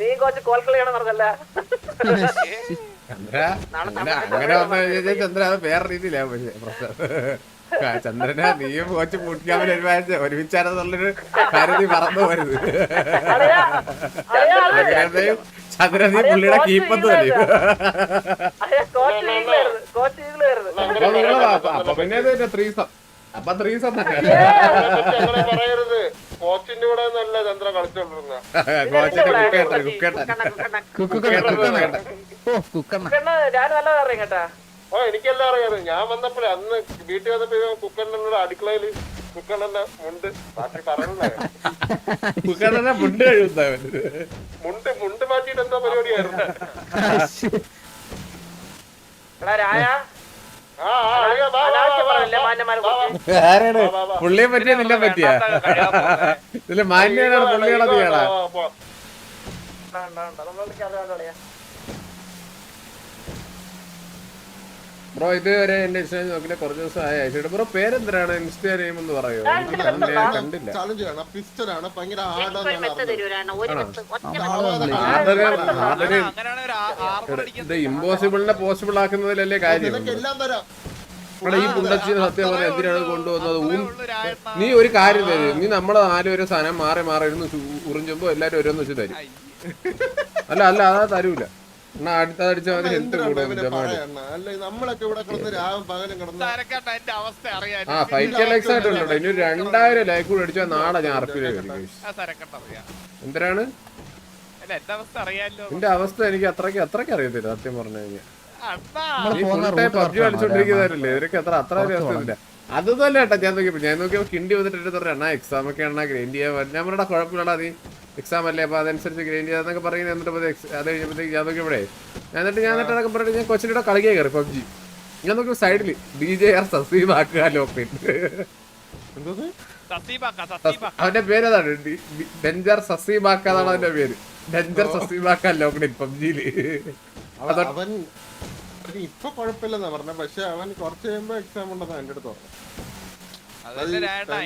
നീ കോച്ച് കോൽ പറഞ്ഞല്ല? അങ്ങനെ വന്നു കഴിഞ്ഞാൽ ചന്ദ്ര അത് വേറെ രീതിയിലാ പക്ഷേ പ്രശ്നം. ചന്ദ്രനെ നീയും കോച്ച് പൂട്ടിക്കാൻ ഒരുമിച്ച് ഒരുമിച്ചാണെന്നുള്ളൊരു കാര്യം നീ മറന്നു പോരുത് അങ്ങനെയും ചന്ദ്ര നീ പുള്ളിയുടെ കീപ്പത്ത് ഈഗിളായിരുന്നു അപ്പൊ നിങ്ങൾ അപ്പൊ- അപ്പൊ പിന്നെ ത്രീസം അപ്പൊ ത്രീസം തന്നെ കോച്ചിന്റെ കൂടെ നല്ല ചന്ദ്ര കളിച്ചോണ്ടിരുന്ന ഓ കുക്കണ്ണ ഞാൻ നല്ലത് അറിയാം കേട്ടാ. ഓ എനിക്കെല്ലാം അറിയാം. ഞാൻ വന്നപ്പോഴേ അന്ന് വീട്ടിൽ വന്നപ്പോ കുക്കണ്ണനോട് അടുക്കളയിൽ കുക്കണ്ണന്റെ മുണ്ട്. ബാക്കി പറഞ്ഞില്ല മുണ്ട് മുണ്ട് മുണ്ട് മാറ്റിയിട്ട് എന്താ പരിപാടിയായിരുന്നു? രായ. പുള്ളിയെ പറ്റിയ നിന്നെ പറ്റിയ? ഇതിൽ മാന്യനാണ് പുള്ളികളെ നീയാടാ വാ, വാ. ഉണ്ട്, ഉണ്ട്, ഉണ്ട്. നമ്മൾ വിളിക്കാം, അതുകൊണ്ട് ബ്രോ ഇതുവരെ എന്റെ ഇൻസ്റ്റാ നോക്കില്ല കുറച്ച് ദിവസം ആയ അയച്ചിട്ട് ബ്രോ പേരെന്താണ് ഇൻസ്റ്റാ നെയിം എന്ന് പറയോ ഞാൻ കണ്ടില്ല. പിസ്റ്റലാണ് ഭയങ്കര ഇത് ഇമ്പോസിബിളിനെ പോസിബിൾ ആക്കുന്നതിലല്ലേ കാര്യം? ഇവിടെ ഈ പുണ്ടച്ചി സത്യം പറഞ്ഞ എന്തിനാണ് കൊണ്ടുവന്നത്. നീ ഒരു കാര്യം തരും. നീ നമ്മളെ നാലും ഒരു സാധനം മാറി മാറി ഇരുന്ന് ഉറിഞ്ചുമ്പോ എല്ലാരും ഓരോന്ന് വെച്ച് തരും. അല്ല അല്ല അതാ തരൂല. നമ്മളൊക്കെ ഇവിടെ കിടന്ന് രാവും പകലും കിടന്ന് തരക്കട്ട അവസ്ഥ അറിയാൻ ആ ഫൈവ് കെ ലൈക്സ് ആയിട്ടുണ്ട് ഇനി രണ്ടായിരം ലൈക്ക് കൂടെ അടിച്ചാൽ നാളെ ഞാൻ അർപ്പിലേക്ക് എന്തിനാണ്? എന്റെ അവസ്ഥ എനിക്ക് അത്രയ്ക്ക് അത്രയ്ക്ക് അറിയത്തില്ല സത്യം പറഞ്ഞു കഴിഞ്ഞാൽ പബ്ജി കളിച്ചോണ്ടിരിക്കുന്നവരല്ലേ? ഇവരൊക്കെ അത്ര അത്ര അറിയാത്തില്ല അതൊന്നും അല്ല ഞാൻ നോക്കിയപ്പോ ഞാൻ നോക്കിയപ്പോ കിണ്ടി വന്നിട്ട് എക്സാം ഒക്കെ അണ്ണാ ഗ്രൈൻഡ് ചെയ്യാൻ പറ്റും കുഴപ്പമില്ലടാ നീ എക്സാം അല്ലേ? അപ്പൊ അതനുസരിച്ച് ഗ്രൈൻഡ് ചെയ്യാന്നൊക്കെ പറയുന്നത് എന്നിട്ട് അത് കഴിഞ്ഞപ്പോഴത്തേക്ക് ഞാൻ ഇവിടെ. ഞാൻ എന്നിട്ട് ഞാൻ എന്നിട്ട് അതൊക്കെ പറഞ്ഞിട്ട് ഞാൻ കൊച്ചിന്റെ കളിക്കാൻ കയറി പബ്ജി. ഞാൻ നോക്കി സൈഡിൽ ഡി ജെ ആർ സസീബ് ആക്കുക ലോക്കിട്ട് സസീബാക്ക സസീബാക്ക അവന്റെ പേര് അതാണ്. ഡെഞ്ചർ സസീബാക്ക എന്നാണ് അവന്റെ പേര്. ഡെഞ്ചർ സസീബാക്ക ലോക്കിൻ പബ്ജിയിൽ. അവൻ ഇപ്പൊ കുഴപ്പമില്ലെന്നാ പറഞ്ഞ പക്ഷെ അവൻ കുറച്ച് കഴിയുമ്പോ എക്സാം ഉണ്ടെന്നാ എന്റെ അടുത്ത് പറഞ്ഞു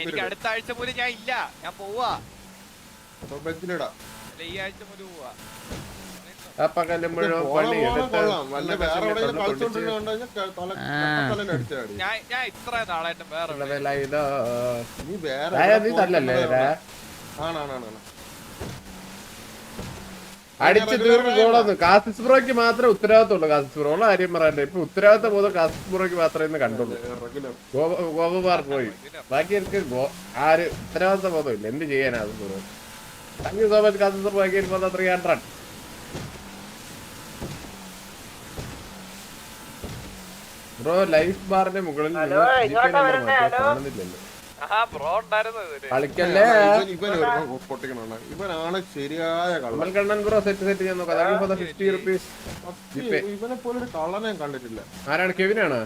എനിക്ക് അടുത്ത ആഴ്ച പോലും ഞാൻ ഇല്ല. ഞാൻ പോവാ. മുഴുവൻ പോണ എടുത്ത് ഞാൻ ഇത്ര നാളായിട്ട് വേറെ ഉള്ളതെല്ലാം രായ, നീ തല്ലല്ലേ? രായ? അടിച്ച് തീർന്ന് ഗോളൊന്നും കാസിസ് ബ്രോയ്ക്ക് മാത്രമേ ഉത്തരവാദിത്തമുള്ളൂ കാസിസ് ബ്രോ ഉള്ള കാര്യം പറയാൻ ഇപ്പൊ ഉത്തരവാദിത്തം പോകുന്ന കാസിസ് ബ്രോയ്ക്ക് മാത്രമേ ഇന്ന് കണ്ടുള്ളൂ. ഗോപ- ഗോപകുമാർ പോയി. ബാക്കി എനിക്ക് ഗോ- ആര് ഉത്തരവാദിത്തം ബോധമില്ല എന്ത് ചെയ്യാനാ അത് bro? Thank you so much കാസിസ് bro again for the three hundred bro life ബാറിന്റെ മുകളിൽ നിങ്ങൾ ഹലോ, GP ഇങ്ങോട്ടാ number വരണേ, മാറ്റി. ഹലോ. കാണുന്നില്ലല്ലോ. ആ ബ്രോ ഉണ്ടായിരുന്നു ഇതിൽ കളിക്കല്ലേ? ഇവനാണ് ശരിയായ കള്ളൻ. ബ്രോ സെറ്റ് സെറ്റ് ചെയ്യാൻ നോക്കാം. ഫിഫ്റ്റി റുപ്പീസ് ഇവനെ പോലെ ഒരു കള്ളനെ കണ്ടിട്ടില്ല. ആരാണ്? കെവിനാണ്?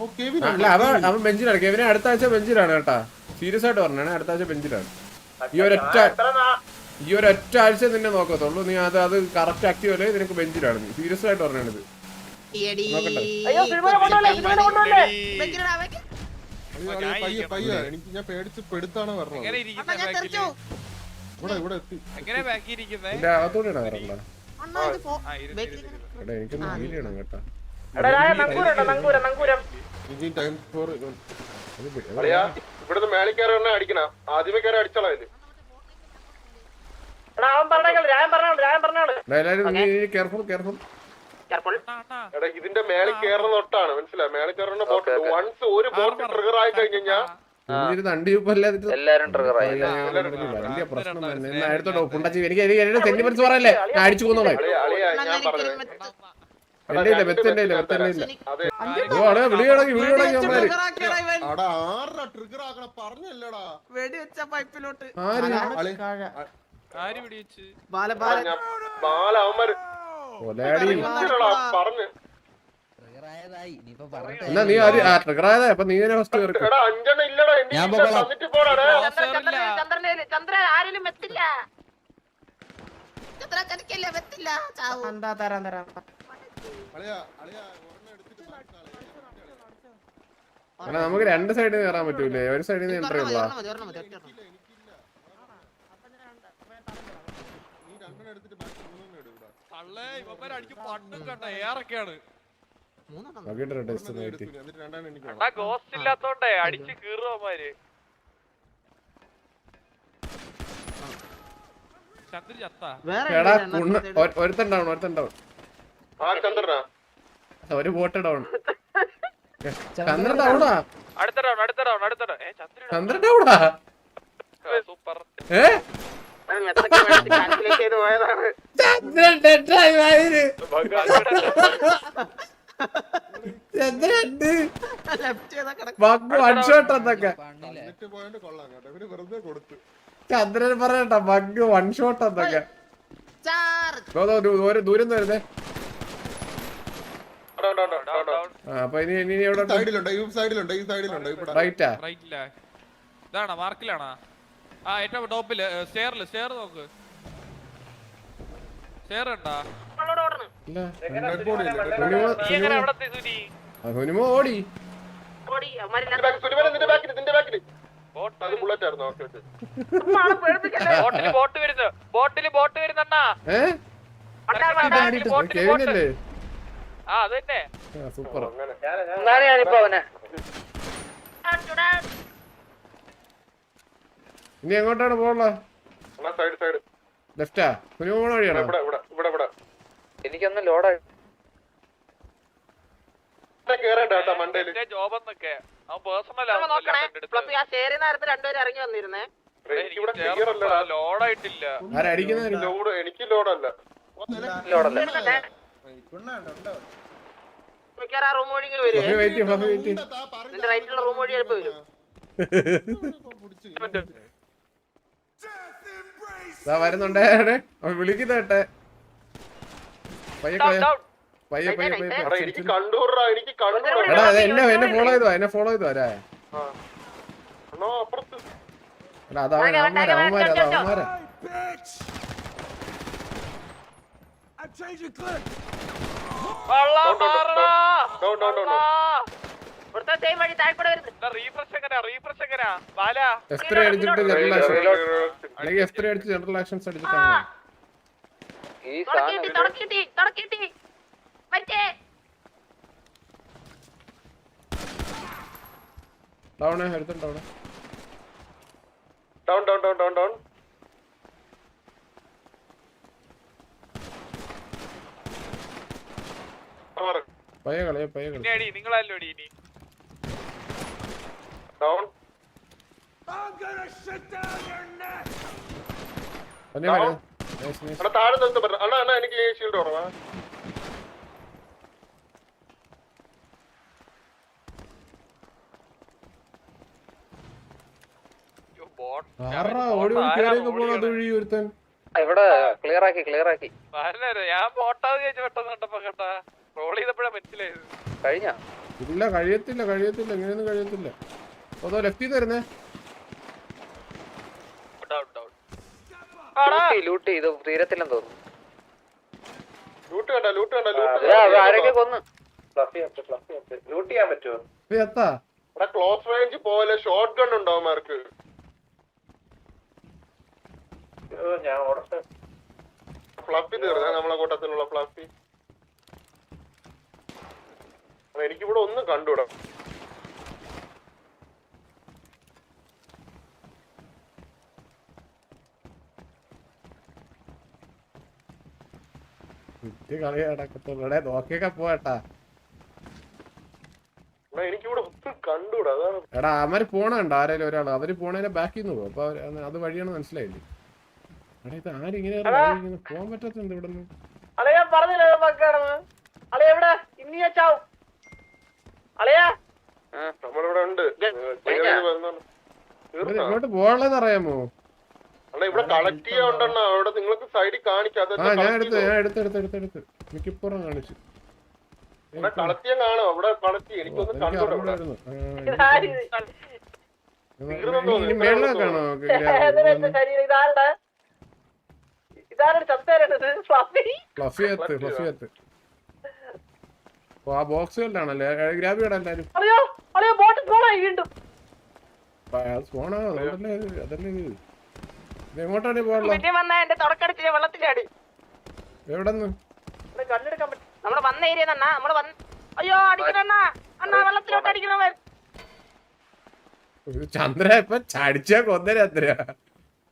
ഓ കെവിൻ അല്ല അവൻ അവൻ ബെഞ്ചിലാണ്. കെവിനെ അടുത്ത ആഴ്ച ബെഞ്ചിലാണ് കേട്ടാ. സീരിയസ് ആയിട്ട് പറഞ്ഞാണ്. അടുത്ത ആഴ്ച ബെഞ്ചിലാണ്. ഈ ഒരൊറ്റ എത്ര ഒരു ഈ ഒരൊറ്റ ആഴ്ച നിന്നെ നോക്കത്തുള്ളൂ. നീ അത് അത് കറക്റ്റ് ആക്റ്റീവ് അല്ലേ നിനക്ക് ബെഞ്ചിലാണ്. നീ സീരിയസ് ആയിട്ട് പറഞ്ഞാണിത്. എടി. അയ്യോ സിനിമ കൊണ്ടുവല്ലേ സിനിമ കൊണ്ടുവല്ലേ വെക്കലെടാ, വെക്ക്. പയ്യ പയ്യ. എനിക്ക് ഞാൻ പേടിച്ച് പെടുത്താണ് എങ്ങനെ പറഞ്ഞത് അണ്ണാ, ഞാൻ തെറിച്ചു. ഇവിടെ ഇവിടെ എത്തി. എങ്ങനെ ബാക്കി ഇരിക്കുന്നേ എന്റെ അകത്തൂടെയാണ് അണ്ണാ, ഇത് ഫോ- ആ, ഇരുന്ന് വെക്ക്. ഇരുന്ന് ഇരുന്ന്. എടാ എനിക്കൊന്ന് ഫീൽ കേട്ടാ. രായ നങ്കൂരുണ്ടോ നങ്കൂരം നങ്കൂരം ഇനി ടൈം ഫോർ അത് പി- അത് അളിയാ ഇവിടുന്ന് മേളിൽ അടിക്കണ. ആദ്യമേ കയറി അടിച്ചോളാം ഇതിന്റെ മേളിൽ കേറുന്ന തൊട്ടാണ് മനസ്സിലായി? മേളിൽ കയറുന്ന ബോട്ട് വൺസ് ഒരു ബോട്ട് ട്രിഗർ ആയി കഴിഞ്ഞാൽ സെന്റിമെന്റ്സ് പറയല്ലേ അടിച്ചു പോകുന്നോളെ. എന്റെ ഇല്ല ഇല്ല പറഞ്ഞല്ലടാ. വെടിവെച്ച പൈപ്പിലോട്ട് ആര്? എന്നാ നീ ആര് അപ്പൊ നീ തന്നെ ഫസ്റ്റ് കയറി ഞാൻ ചന്ദ്രൻ ആരെങ്കിലും എന്താ തരാം നമുക്ക് രണ്ട് സൈഡിൽ നിന്ന് കയറാൻ പറ്റൂലേ? ഒരു സൈഡിൽ നിന്ന് എൻട്രി ഉള്ള തള്ളേ ഇവന്മാര് അടിക്കും പണ്ടും കണ്ട ഏറൊക്കെയാണ് അണ്ണാ ഗോസ്റ്റ് ഇല്ലാത്തോണ്ടേ അടിച്ച് കീറുവന്മാര് ചന്ദ്ര ചത്ത. എടാ കുണ്ണ ഒ- ഒരുത്തൻ ഡൗൺ ഒരുത്തൻ ഡൗൺ ആ ചന്ദ്രനാ? ഒരു ബോട്ട് ഡൗൺ ചന്ദ്രൻ ഡൗണാ അടുത്ത ചന്ദ്രൻ ഡൗണാ സൂപ്പർ. ഏ? ചന്ദ്രൻ കിടക്കും ബഗ് വൺ ഷോട്ട് എന്തൊക്കെ ദൂരം വരുന്നേ അപ്പൊ ഇനി ഇനി എവിടെ റൈറ്റാ ഇതാണോ മാർക്കിലാണോ ആ ഏറ്റവും ടോപ്പിൽ സ്റ്റെയറിൽ സ്റ്റെയർ നോക്ക് സ്റ്റെയർ ഉണ്ടാ ഇല്ല Dead body ഇല്ലേ, dead body. സുനിമോ നീ എങ്ങനെ അവിടെ എത്തി സുനി ആ, ഓടി. ബോട്ടിൽ ബോട്ട് വരുന്നു. ബോട്ടിൽ ബോട്ട് വരുന്നണ്ണാ ആ അത് തന്നെ. സൂപ്പർ ഞാനിപ്പോ അവനെ. ഇനി എങ്ങോട്ടാണ് പോകണ്ട സൈഡ് സൈഡ് ലെഫ്റ്റാ? പോണ വഴിയാണോ? ഇവിടെ ഇവിടെ ഇവിടെ ഇവിടെ. എനിക്കൊന്ന് ലോഡ് ആയിട്ടില്ല. ആരടിക്കുന്ന ലോഡ് എനിക്ക് ലോഡല്ല റൂം വഴി വരും. റൈറ്റിലുള്ള റൂം വഴി ചിലപ്പോ വരും ദാ വരുന്നുണ്ടേ അവൻ വിളിക്കുന്ന കേട്ടെ പയ്യെ പയ്യെ പയ്യെ പയ്യെ എടാ പയ്യെ എനിക്ക് കണ്ടൂറാ എനിക്ക് വരുന്നുണ്ട് എടാ വിളിക്കുന്നേട്ടെ എന്നെ എന്നെ ഫോളോ ചെയ്തോ എന്നെ ഫോളോ ചെയ്തോ അല്ലേ അതാ അവൻ അവന്മാരാ അവന്മാരാ അത് general actions അടിച്ചിട്ടാണ് down down down down down down down പയ്യെ കളിയെ പയ്യെ കളി. പിന്നെ അടി നിങ്ങളല്ലോ അടി ഇനി ഡൗൺ പഞ്ഞ കളി നൈസ് നൈസ് താഴെ നിർത്ത് പറഞ്ഞു അണ്ണാ അണ്ണാ എനിക്ക് ഷീൽഡ് കുറവാ ഇവിടെ ക്ലിയർ ആക്കി ക്ലിയർ ആക്കി. ഞാൻ ബോട്ടാന്ന് ചോദിച്ചു പെട്ടെന്ന് കണ്ടപ്പോ കേട്ടാ. റോൾ ചെയ്തപ്പോഴാ മനസ്സിലായത് കഴിഞ്ഞ? ഇല്ല കഴിയത്തില്ല കഴിയത്തില്ല. ഇങ്ങനെയൊന്നും കഴിയത്തില്ല. അതോ ലെഫ്റ്റ് ചെയ്ത് ലൂട്ട് ചെയ്തു തീരത്തില്ലെന്ന് തോന്നുന്നു. ലൂട്ട് കണ്ട ലൂട്ട് കണ്ട ലൂട്ട് ആരൊക്കെ കൊന്ന്? ലൂട്ട് ചെയ്യാൻ പറ്റുമോ? എടാ ക്ലോസ് റേഞ്ച് പോലെ ഷോർട്ട് ഗൺ ഉണ്ടോ അവന്മാർക്ക് ഫ്ലഫി തീർന്ന നമ്മളെ കൂട്ടത്തിലുള്ള ഫ്ലഫി എനിക്കിവിടെ ഒന്നും കണ്ടുകൂടാ ഇത് കളി നടക്കത്തുള്ളൂ എടേ നോക്കിയൊക്കെ പോട്ടാ എടാ, അവർ പോണുണ്ട് ആരേലും ഒരാൾ അവർ പോണേനെ ബാക്കിൽ നിന്ന് പോകും അപ്പൊ അത് വഴിയാണ് മനസ്സിലായില്ലേ? എടാ ഇത് ആരിങ്ങനെ ഇങ്ങനെ പോകാൻ പറ്റത്തുണ്ട് ഇവിടെ നിന്ന് അളിയാ പറഞ്ഞില്ലേ എവിടെ? ഇനി ഞാൻ ചാവും. അളിയാ. നമ്മളിവിടെ ഉണ്ട്? ഇങ്ങോട്ട് ഇവിടെ കളക്ട് ചെയ്യാണ്ടെണ്ണ അവിടെ നിങ്ങൾക്ക് സൈഡിൽ കാണിക്കാം ആ ഞാൻ എടുത്ത് ഞാൻ എടുത്ത് എടുത്ത് എടുത്ത് എടുത്ത്. മിക്കപ്പുറം കാണിച്ചു. കളക്ട് ചെയ്യാൻ കാണോ. അവിടെ കളക്ട് എനിക്കൊന്നും. ആ, ബോക്സുകളിലാണല്ലേ ഗ്രാബി അതല്ലേ എങ്ങോട്ടാണ് പോകാനുള്ള പിന്നെ വന്നാ എന്റെ തുടക്കടിച്ചില്ല വെള്ളത്തിലാടി എവിടെന്ന്? ഇവിടെ കല്ലെടുക്കാൻ പറ്റും. നമ്മൾ വന്ന ഏരിയ അണ്ണാ നമ്മൾ വന്ന അയ്യോ അടിക്കണം അണ്ണാ. വെള്ളത്തിലോട്ട് അടിക്കണവൻ. ചന്ദ്ര ഇപ്പൊ ചടിച്ചാ കൊന്ന ചന്ദ്ര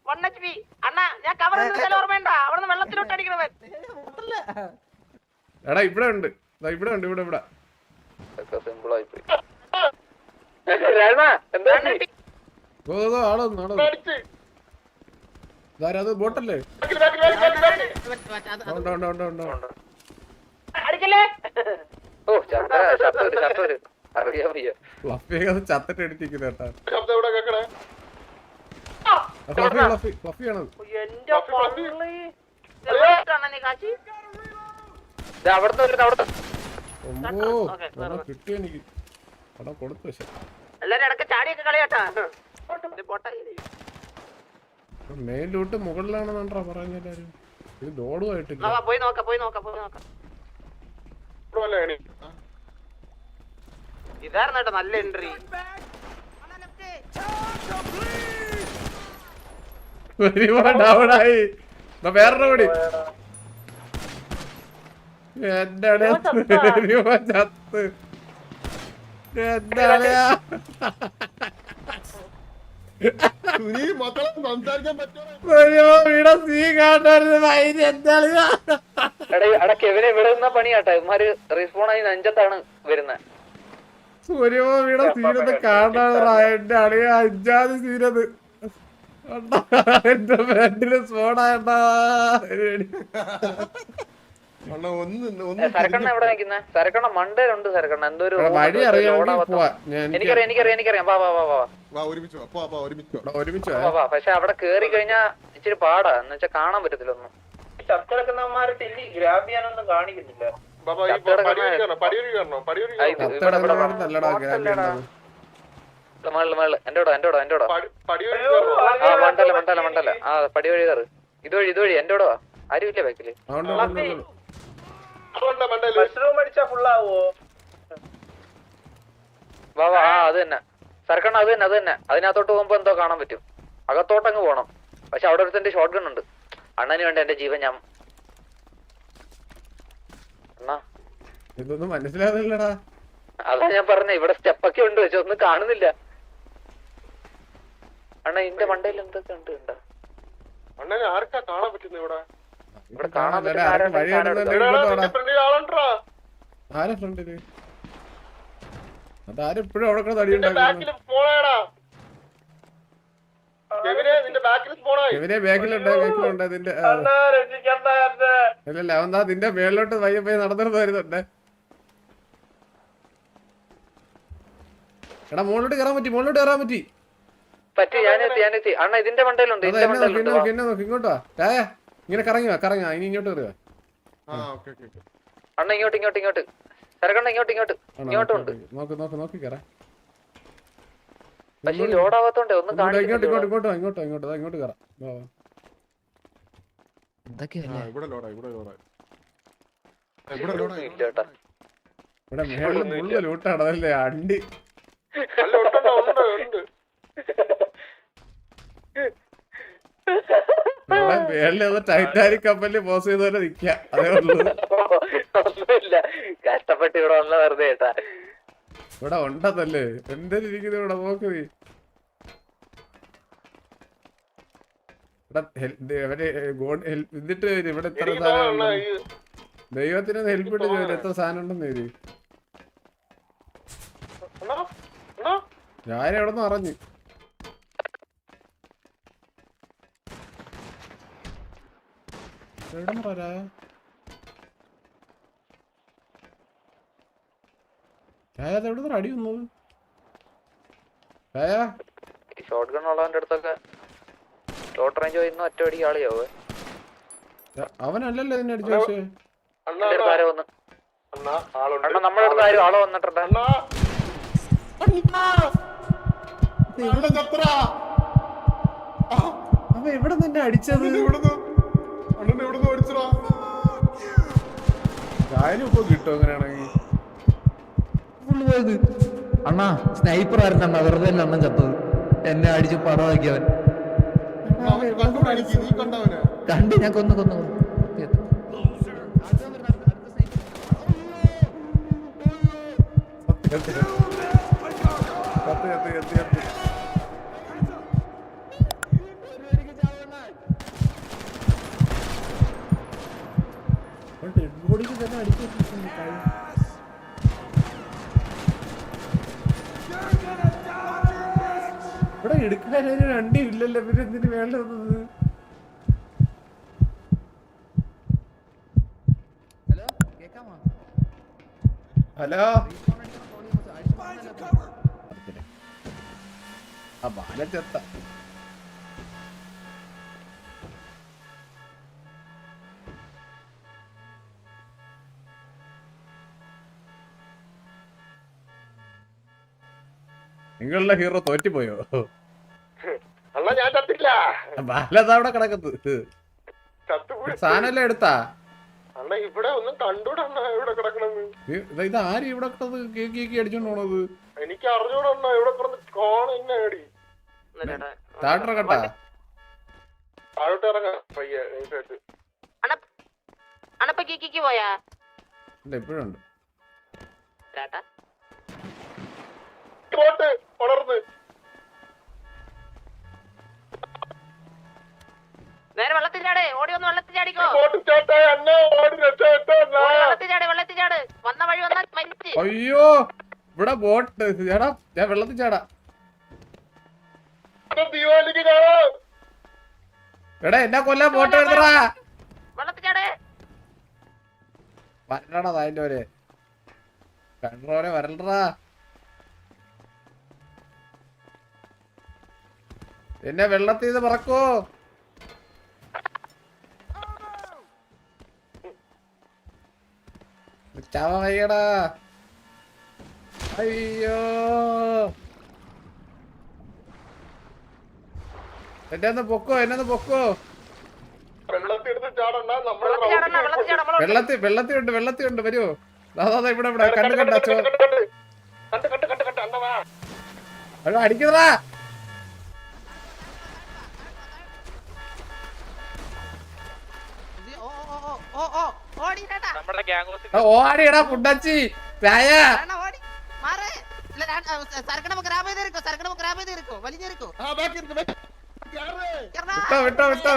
വൺ എച്ച് പി അണ്ണാ ഞാൻ കവർ നിന്നാലും ഓർമ്മയുണ്ട? അവിടുന്ന് വെള്ളത്തിലോട്ട് അടിക്കണവൻ. എടാ ഇവിടെ ഉണ്ട്. ഇവിടെ ഉണ്ട് ഇവിടെ ഇവിടെ. സിമ്പിൾ ഓ, ആളൊന്നും ആളോ അടിച്ച് ഇതാരാ അത്? ബോട്ടല്ലേ? ചത്തിട്ട് എടുത്തിരിക്കുന്ന കേട്ടാ. ഫ്ലഫി ഫ്ലഫി ഫ്ലഫിയാണത്. എന്റെ പള്ളി. അണ്ണാ നീ കാശി അവിടുന്ന് വരുന്നത് അവിടുന്ന്. ഒമ്പോ എടാ കിട്ടി എനിക്ക്. എടാ കൊടുത്തു പക്ഷെ. എല്ലാരും ഇടയ്ക്ക് ചാടിയൊക്കെ കളിയാട്ടാ. പോട്ടെ. മേലോട്ട് മുകളിലാണെന്നാണ്ടാ പറയുന്ന എല്ലാരും ഇത് വാ, പോയി നോക്കാം പോയി നോക്കാം പോയി നോക്കാം. ഇതായിരുന്നു കേട്ടോ നല്ല എൻട്രി ഡൗണായി വേറെ ചത്ത്. എന്റെ എടാ കെവിനെ ഇവിടെ നിന്ന പണിയാട്ടാ. ഇവന്മാര് റീസ്പോൺ ആയി നെഞ്ചത്താണ് വരുന്നത് ഒരു വീട സീനത് കാണാറാ എന്റെ അളിയാ അഞ്ചാത് സീനത് എന്റെ ഫ്രണ്ടിൽ ഒന്ന് സരക്കണ്ണ എവിടെ നിൽക്കുന്നത് സരക്കണ്ണ മണ്ടയിലുണ്ട് സരക്കണ്ണ. എന്തോ ഒരു വഴി അറിയാമെങ്കിൽ പോവാ. ഞാൻ എനിക്കറിയാം എനിക്കറിയാം എനിക്കറിയാം. വാ വാ വാ വാ വാ. ഒരുമിച്ച് പക്ഷെ അവിടെ കേറി കഴിഞ്ഞാ ഇച്ചിരി പാടാ. എന്ന് വെച്ചാൽ കാണാൻ പറ്റത്തില്ല ഒന്നും. ചത്തെടുക്കുന്നവന്മാരെ ടെല്ലി ഗ്രാബ് ചെയ്യാനൊന്നും കാണിക്കുന്നില്ല മണ്ടല മണ്ടല മണ്ടല പടിയൂരി കണ്ണാ. പടിയൂരി കയറണം പടിയൂരി ആ, പടി- പടിയൂരി ആ മണ്ടല്ല മണ്ടല്ല മണ്ടല്ല. ആ പടി വഴി കയറ്. ഇതുവഴി ഇതുവഴി എന്റെ കൂടെ വാ. ആരും ഇല്ല ബാക്കിൽ? മഷ്റൂം അടിച്ചാ ഫുള്ളാവോ വാ വാ ആ അത് തന്നെ. സരക്കണ്ണ അത് തന്നെ അത് തന്നെ. അതിനകത്തോട്ട് പോകുമ്പോ എന്തോ കാണാൻ പറ്റും. അകത്തോട്ട് അകത്തോട്ടങ്ങ് പോണം. പക്ഷെ അവിടെ ഒരുത്തന്റെ ഷോട്ട് ഗൺ ഉണ്ട്. അണ്ണന് വേണ്ട എന്റെ ജീവൻ ഞാൻ അണ്ണാ. ഇതൊന്നും മനസ്സിലാവുന്നില്ലടാ. അതാ ഞാൻ പറഞ്ഞ ഇവിടെ സ്റ്റെപ്പൊക്കെ ഉണ്ട് പക്ഷെ ഒന്നും കാണുന്നില്ല. അണ്ണ ഇന്റെ മണ്ടയിൽ എന്തൊക്കെ ഉണ്ട് ആർക്കാ കാണാൻ പറ്റുന്ന ഇവിടെ? ഇവിടെ കാണാൻ ആരെ ഫ്രണ്ടിൽ അവിടെ ഉണ്ടാക്കുന്നു കെവിനെ നിന്റെ ബാക്കിൽ സ്പോണായി ബാക്കിലുണ്ട് ബാക്കിലുണ്ട് അതിന്റെ ഇല്ലല്ല അവൻ നിന്റെ മേളിലോട്ട് പയ്യെ പയ്യെ നടന്നിരുന്ന് വരുന്നുണ്ട്. എടാ മുകളിലോട്ട് കയറാൻ പറ്റി മുകളിലോട്ട് കയറാൻ പറ്റി. പറ്റി ഞാനെത്തി ഞാനെത്തി അണ്ണ ഇതിന്റെ മണ്ടയിലുണ്ട് ഇങ്ങോട്ടോ ഏ ഇങ്ങനെ കറങ്ങി വാ കറങ്ങി വാ. ഇനി ഇങ്ങോട്ട് കയറുക ആ ഓക്കെ ഓക്കെ ഓക്കെ. അണ്ണ ഇങ്ങോട്ട് ഇങ്ങോട്ട് ഇങ്ങോട്ട്. കരകണ്ണ ഇങ്ങോട്ട് ഇങ്ങോട്ട്. ഇങ്ങോട്ടും ഉണ്ട്. നോക്ക്. നോക്ക് നോക്കി കയറാ. ലോഡ് ലോഡാവാത്തോണ്ടേ ഒന്നും ഇങ്ങോട്ട് ഇങ്ങോട്ട് ഇങ്ങോട്ട് ഇങ്ങോട്ട് ഇങ്ങോട്ട് ഇങ്ങോട്ടോ ദാ ഇങ്ങോട്ട് കയറാം. വാ, വാ. ആ ഇവിടെ ലോഡായി ഇവിടെ ലോഡായി ഇവിടെ ലോഡായി ഇവിടെ മേളിൽ മുള്ള ലൂട്ടാണ് അതല്ലേ? അണ്ടി. അല്ല ഉണ്ടോ ഉണ്ട്. ടൈറ്റാനിക് കപ്പലിൽ പോസ് ചെയ്തോലെ നിക്ക. അതേ ഉള്ളൂ. ഒന്നുമില്ല. കഷ്ടപ്പെട്ട് ഇവിടെ വന്ന വെറുതെ കേട്ടാ ഇവിടെ ഉണ്ടെന്നല്ലേ എന്തെങ്കിലും ഇരിക്കുന്നത് ഇവിടെ? നോക്ക് നീ. എന്നിട്ട് ഇവിടെ എത്ര സാധനം ദൈവത്തിന് ഹെൽപ്പ് ഇട്ട് ചോദിച്ചു എത്ര സാധനം ഉണ്ടെന്ന് അണ്ണാ ഞാൻ എവിടെ നിന്ന് അറിഞ്ഞു എവിടെ പറയാ അത് എവിടെ നിന്ന് അടി വന്നത് ഷോർട്ട് ഗൺ ഉള്ളവന്റെ അടുത്തൊക്കെ ഷോർട്ട് റേഞ്ച് പോയിരുന്നു ഒറ്റ അടി ആളിയാവേ അവനല്ലല്ലോ ഇതിനെ അടിച്ചു പക്ഷേ അണ്ണാ എന്റെ വന്ന്. അണ്ണാ ആളുണ്ട്. അണ്ണ നമ്മുടെ അടുത്ത് ആരും ആളോ വന്നിട്ടുണ്ട്. അണ്ണാ. ഇവിടെ ചത്ര? അവ എവിടെ നിന്നെ അടിച്ചത്? ഓടിച്ചടാ അണ്ണാ സ്നൈപ്പർ ആയിരുന്നു അണ്ണാ. വെറുതെ അണ്ണൻ ചത്തത്. എന്നെ അടിച്ച് പടമാക്കിയവൻ കണ്ട് ഞാൻ കൊന്നു കൊന്നു കൊന്നു. ഇവിടെ എടുക്കാനൊരു വണ്ടി ഇല്ലല്ലോ. പിന്നെ എന്തിനു വേണ്ട വന്നത് ഹലോ? കേക്കാമോ? ഹലോ? ആ നിങ്ങളുടെ ഹീറോ തോറ്റുപോയോ? ചത്തില്ല ബാലത അവിടെ കിടക്കുന്നത്. സാധനല്ലേ എടുത്താ? ഇവിടെ ഒന്നും കണ്ടൂടാ അണ്ണാ എവിടെ കിടക്കണെന്ന് ഇത് ഇത് ഇത് ആര് ഇവിടെ കിടന്നത് കേക്ക് കേക്ക് അടിച്ചോണ്ട് പോണത്? എനിക്ക് അറിഞ്ഞൂടാ ഇവിടെ എന്നെ അടി. താഴോട്ട് ഇറങ്ങാം. പയ്യെ അണപ്പ കിക്കിക്ക് പോയാ? ഇല്ല ഇപ്പോഴും ഉണ്ട്. ഉണർന്ന് രക്ഷപ്പെട്ടോ അണ്ണാ ഓടി വെള്ളത്തിൽ ചാട് വെള്ളത്തിൽ ചാട്. വന്ന വഴി വന്ന മരിച്ച്. അയ്യോ ഇവിടെ ബോട്ട്. ചേടാ ഞാൻ വെള്ളത്തിൽ ചാടാ. എടാ എന്നെ കൊല്ലാൻ ബോട്ട് എടുത്തടാ. വെള്ളത്തിൽ ചാട്. വരണ്ടടാ അതിന്റെ ഒരു കണ്ടോരെ വരണ്ടടാ. എന്നെ വെള്ളത്തിൽ നിന്ന് പറക്കോ. ചവ വയ്യടാ അയ്യോ എന്നെ ഒന്ന് പൊക്കോ എന്നെ ഒന്ന് പൊക്കോ ചാടണ്ട. വെള്ളത്തി വെള്ളത്തിൽ ഉണ്ട് വെള്ളത്തി ഉണ്ട് വരുമോ അതാ ഇവിടെ ഇവിടെ. കണ്ടു കണ്ടോ അച്ചോ ഇരിക്ക്, ഫുഡച്ചി കേറ്. വിട്ടോ വിട്ടോ വിട്ടോ.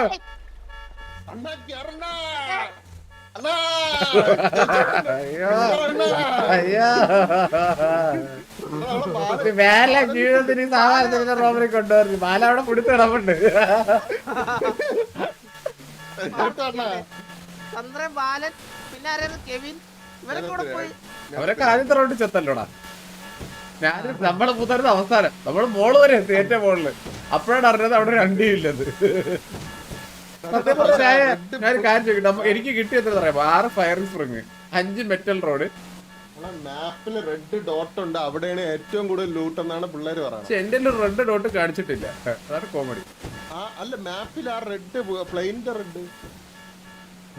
വേല ജീവിതത്തിന് സാധാരണ റോബറി കൊണ്ടുവരുന്നു. മാല അവിടെ പിടിച്ച് കിടപ്പുണ്ട് ചന്ദ്രൻ ബാലൻ. പിന്നെ കെവിൻ ഇവരൊക്കെ കൂടെ പോയി. അവരൊക്കെ ആദ്യത്തെ റൗണ്ട് ചെത്തല്ലോടാ? ഞാൻ നമ്മളെ പുത്തരുന്ന അവസാനം നമ്മൾ മോൾ വരെ എത്തി ഏറ്റവും മോളിൽ. അപ്പോഴാണ് അറിഞ്ഞത് അവിടെ രണ്ടേ ഇല്ലത്. ഞാൻ- കാര്യം ചോദിക്കട്ടെ? എനിക്ക് കിട്ടിയത് പറയാം ആറ് ഫയർ സ്പ്രിങ് അഞ്ച് മെറ്റൽ റോഡ് മാപ്പിൽ റെഡ് ഡോട്ട് ഉണ്ട്. അവിടെയാണ് ഏറ്റവും കൂടുതൽ ലൂട്ട് എന്നാണ് പിള്ളേര് പറയുന്നത് പക്ഷെ എന്റെ റെഡ് ഡോട്ട് കാണിച്ചിട്ടില്ല. അതാണ് കോമഡി ആ അല്ല മാപ്പിൽ ആ റെഡ് പ്ലെയിന്റെ റെഡ്